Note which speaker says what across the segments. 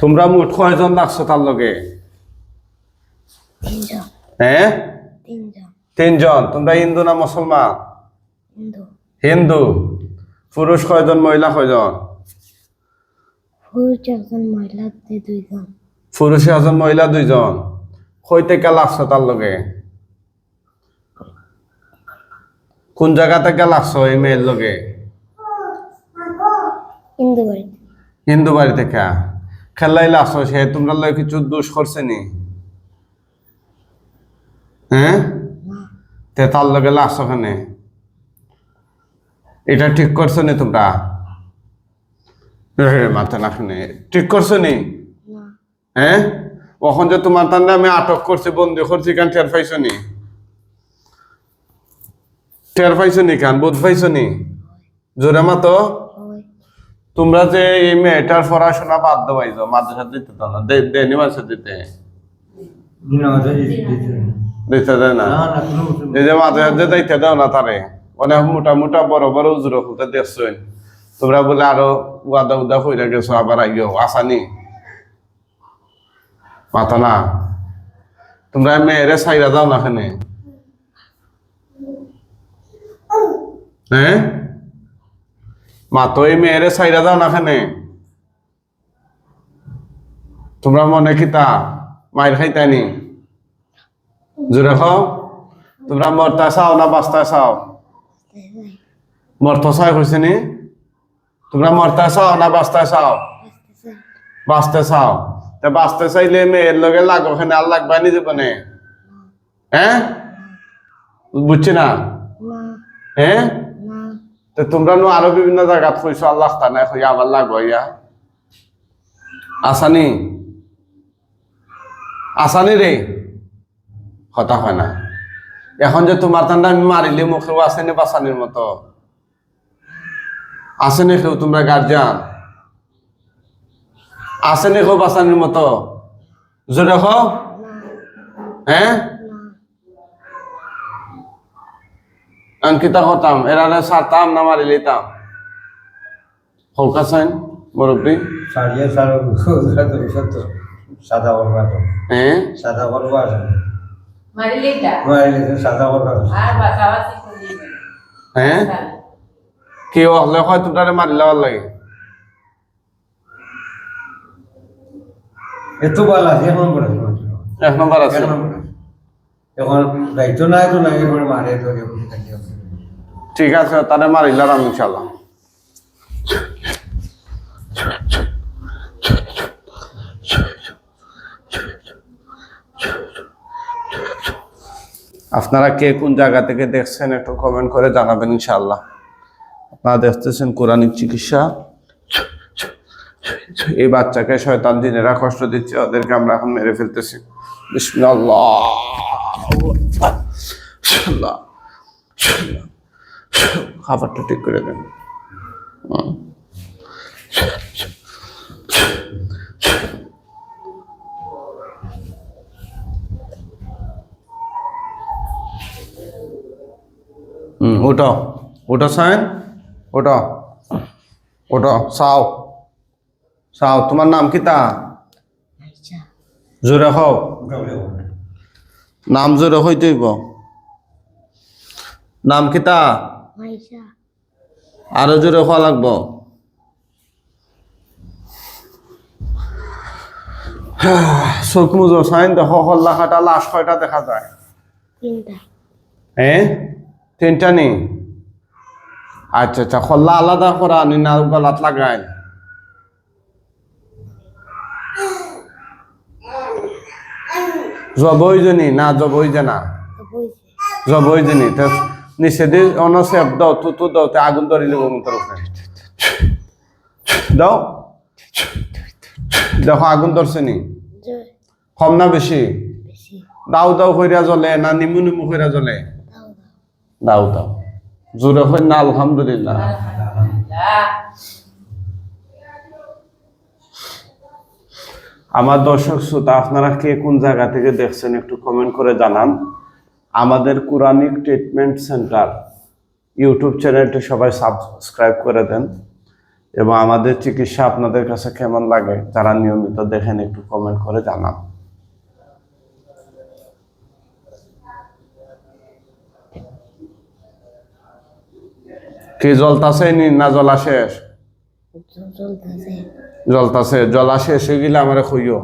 Speaker 1: তোমরা মোট কয়জন লাগছো তার লগে? হ্যাঁ
Speaker 2: তিনজন।
Speaker 1: তোমরা হিন্দু না মুসলমান?
Speaker 2: হিন্দু।
Speaker 1: পুরুষ কয়জন মহিলা কয়জন?
Speaker 2: পুরুষ এজন মহিলা দুইজন।
Speaker 1: পুরুষ একজন মহিলা কই থেকে লাগছো তার লগে? কোন জায়গা থেকে লাগছো এই মেয়ের লগে?
Speaker 2: হিন্দু বাড়িতে
Speaker 1: হিন্দু বাড়ি থেকে? খেলাই আসো সে তোমরা লগে কিছু দোষ করছে নি? হ্যাঁ? তে তার লগে লাগছো খানে এটা ঠিক করছ নি তোমরা? মাথা না শুনে। ঠিক করছ নি? হ্যাঁ? ওখন যে তোমার তার আমি আটক করছি বন্দি করছি কেন টের পাইছো নি? টের পাইছো নি কেন? বোধ পাইছো নি? জোরে মাতো। তোমরা যে এই মেয়েটার পড়াশোনা বাদ দেওয়াইছো মাদ্রাসা দিতে তো না। দেয়নি মাসে দিতে। দিতে দেয় না। এই যে মাদ্রাসা দায়িত্ব দাও না তারে। অনেক মোটা মোটা বড় বড় উজুর খুলতে দেখছেন তোমরা বলে আরও উদা উদা হইরা গেছো আবার আইও আসানি। মাথা না। তোমরা মেয়েরে সাইরা দাও না হ্যাঁ? মা তো এই মেয়েরে সাইরা দাও না খানে। তোমরা মনে কি তা মায়ের খাইতানি জোরে খাও তোমরা মরতা চাও না বাস্তা চাও? মরতা চাই হয়েছে নি? তোমরা মরতা চাও না বাস্তা চাও? বাঁচতে চাও। তা বাঁচতে চাইলে মেয়ের লগে লাগো ওখানে আর লাগবা নি জীবনে হ্যাঁ বুঝছি না? হ্যাঁ তোমরা নো আরও বিভিন্ন জায়গাত কইছো আল্লাহ তানা কই আবার লাগো ইয়া আসানি? আসানি রে? হতা হয় না। এখন যে তোমার তান্ডা আমি মারিলে মুখেও আসেনি বাসানির মতো। আসেনি কেউ তোমরা গার্জিয়ান আসেনি কেউ বাসানির মতো। জোরে হ্যাঁ?
Speaker 2: না
Speaker 1: অঙ্কিতা হতাম এরারে সারতাম না মারি লিতাম হলকা সাইন মুরব্বী।
Speaker 3: সাদা বলবা
Speaker 1: হ্যাঁ
Speaker 3: সাদা বলবা. সাদা বলবা
Speaker 1: কি হলে হয় তোমরা মারি লওয়ার লাগে?
Speaker 3: এত ভালো আছে এখন বলে
Speaker 1: এক নম্বর আছে।
Speaker 3: এখন দায়িত্ব নাই তো নাই মারে
Speaker 1: ঠিক আছে, তাহলে মারিলাম আমি ইনশাল্লাহ আপনারা কে কোন জায়গা থেকে দেখছেন একটু কমেন্ট করে জানাবেন ইনশাল্লাহ আপনারা দেখতেছেন কোরআনিক চিকিৎসা। এই বাচ্চাকে শয়তান দিনেরা কষ্ট দিচ্ছে, ওদেরকে আমরা এখন মেরে ফেলতেছি। খাবারটা ঠিক করে দেন। হুম ওটো ওটো সাইন ওটা ওটা সাও। সাও তোমার নাম কি তা জোরে হও নাম জোরে হইতেইব নাম কি তা আরও জোরে হওয়া লাগবো। চোখ মুজো সাইন দেখো হল্লা খাটা লাশ কয়টা দেখা যায়।
Speaker 2: তিনটা।
Speaker 1: হ্যাঁ তিনটা নি? আচ্ছা আচ্ছা হল্লা আলাদা করা নি না গলাত লাগাই। জবই জনি না জবই জানা।
Speaker 2: বইছে
Speaker 1: জবই জনি। তো নিচে দি অন দাও তু তু দাও আগুন ধরি লিব মন্তর দাও। দেখো আগুন ধরছে নি। কম না বেশি?
Speaker 2: বেশি।
Speaker 1: দাও দাও কইরা জ্বলে না নিমু নিমু কইরা জ্বলে?
Speaker 2: দাও দাও।
Speaker 1: দাও দাও। জোরে হয় না আলহামদুলিল্লাহ। আমার দর্শক শ্রোতা, আপনারা কে কোন জায়গা থেকে দেখছেন একটু কমেন্ট করে জানান। আমাদের কোরআনিক ট্রিটমেন্ট সেন্টার ইউটিউব চ্যানেলটি সবাই সাবস্ক্রাইব করে দেন এবং আমাদের চিকিৎসা আপনাদের কাছে কেমন লাগে যারা নিয়মিত দেখেন, একটু কমেন্ট করে জানান। কি জলতাছে নি জলা শেষ
Speaker 2: চলতেছে
Speaker 1: জলা শেষ হয়ে গেলে আমারে খুইও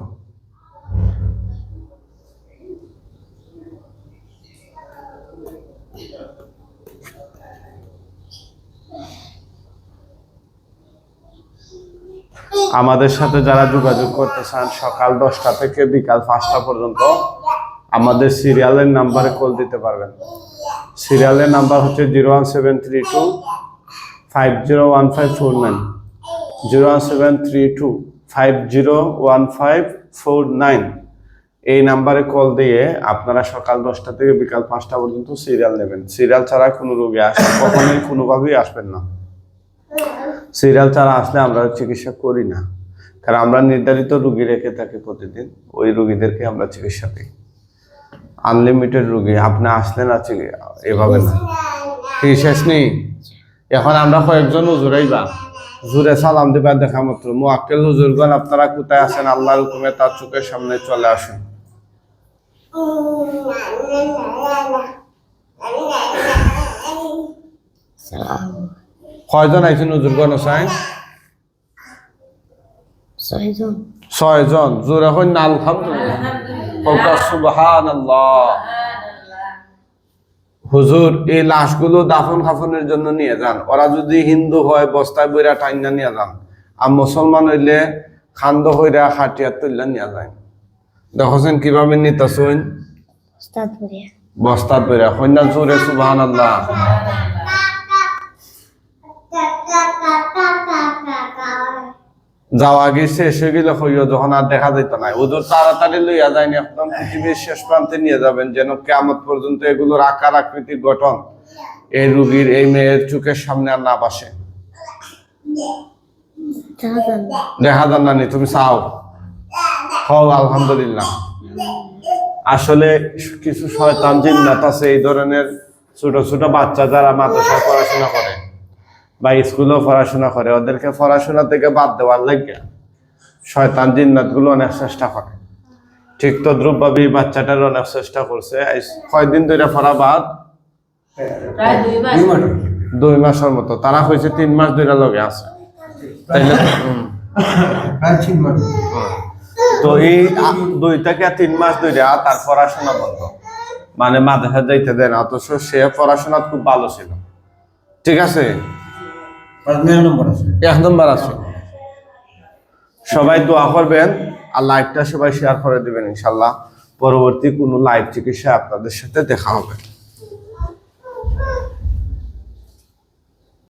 Speaker 1: আমাদের সাথে যারা যোগাযোগ করতে চান, সকাল দশটা থেকে বিকাল পাঁচটা পর্যন্ত আমাদের সিরিয়ালের নাম্বারে কল দিতে পারবেন। সিরিয়ালের নাম্বার হচ্ছে zero one seven three two five zero one five four nine. Seven three two five zero one five four nine এই নাম্বারে কল দিয়ে আপনারা সকাল দশটা থেকে বিকাল পাঁচটা পর্যন্ত সিরিয়াল নেবেন। সিরিয়াল ছাড়া কোনো রোগী আসে কখনোই কোনোভাবেই আসবেন না। সিরিয়াল ছাড়া আসলে আমরা চিকিৎসা করি না। কারণ আমরা নির্ধারিত রুগী রেখে থাকি প্রতিদিন। ওই রুগীদেরকে আমরা চিকিৎসা দিই। আনলিমিটেড রুগী। আপনি আসলেন আছে এভাবে না। শেষ নেই। এখন আমরা কয়েকজন হুজুরাই বা হুজুরে সালাম দিবা দেখা মাত্র। মোয়াক্কেল হুজুরগণ আপনারা কোথায় আছেন? আল্লাহর হুকুমে তার চোখের সামনে চলে আসুন। কয়জন আইছেন হুজুরগণ আছেন
Speaker 2: ছয়জন।
Speaker 1: জোরে হইন আলহামদুলিল্লাহ। সুবহানাল্লাহ। হুজুর এই লাশগুলো দাফন খাফনের জন্য নিয়ে যান ওরা যদি হিন্দু হয় বস্তায় বইরা টাইনা নিয়ে যান আর মুসলমান হইলে খান্দ হইরা খাটিয়া তুললা নিয়ে যায় দেখছেন কীভাবে নিতেছেন বস্তাত বইরা কন্যা জোরে সুবাহান আল্লাহ যাওয়া শেষ হয়ে গেলে হইও যখন আর দেখা যেত না ওদের তাড়াতাড়ি লইয়া যায়নি একদম পৃথিবীর শেষ প্রান্তে নিয়ে যাবেন যেন কেমন পর্যন্ত এগুলোর আকার আকৃতির গঠন এই রুগীর এই মেয়ের চোখের সামনে আর না বাসে। দেখা যান নি, তুমি চাও? হও আলহামদুলিল্লাহ। আসলে কিছু শয়তান জিন্নাত আছে এই ধরনের ছোট ছোট বাচ্চা যারা মাদ্রাসায় পড়াশোনা করে। বা স্কুলেও পড়াশোনা করে ওদেরকে পড়াশোনা থেকে বাদ দেওয়ার লাগে শয়তান জিন্নাতগুলো অনেক চেষ্টা করে। ঠিক তো দ্রব্যভাবে এই বাচ্চাটার অনেক চেষ্টা করছে। এই কয়দিন ধরে পড়া বাদ?
Speaker 4: দুই মাস।
Speaker 3: দুই মাস।
Speaker 1: দুই মাসের মতো। তারা হয়েছে তিন মাস ধরে লগে আছে। তো- এই দুই থেকে তিন মাস ধরে তার পড়াশোনা বন্ধ। মানে মাদ্রাসা যাইতে দেয় না অথচ সে পড়াশোনা খুব ভালো ছিল। ঠিক
Speaker 3: আছে?
Speaker 1: এক নম্বর আছে। সবাই দোয়া করবেন আর লাইভটা সবাই শেয়ার করে দেবেন ইনশাল্লাহ। পরবর্তী কোনো লাইভ চিকিৎসা আপনাদের সাথে দেখা হবে।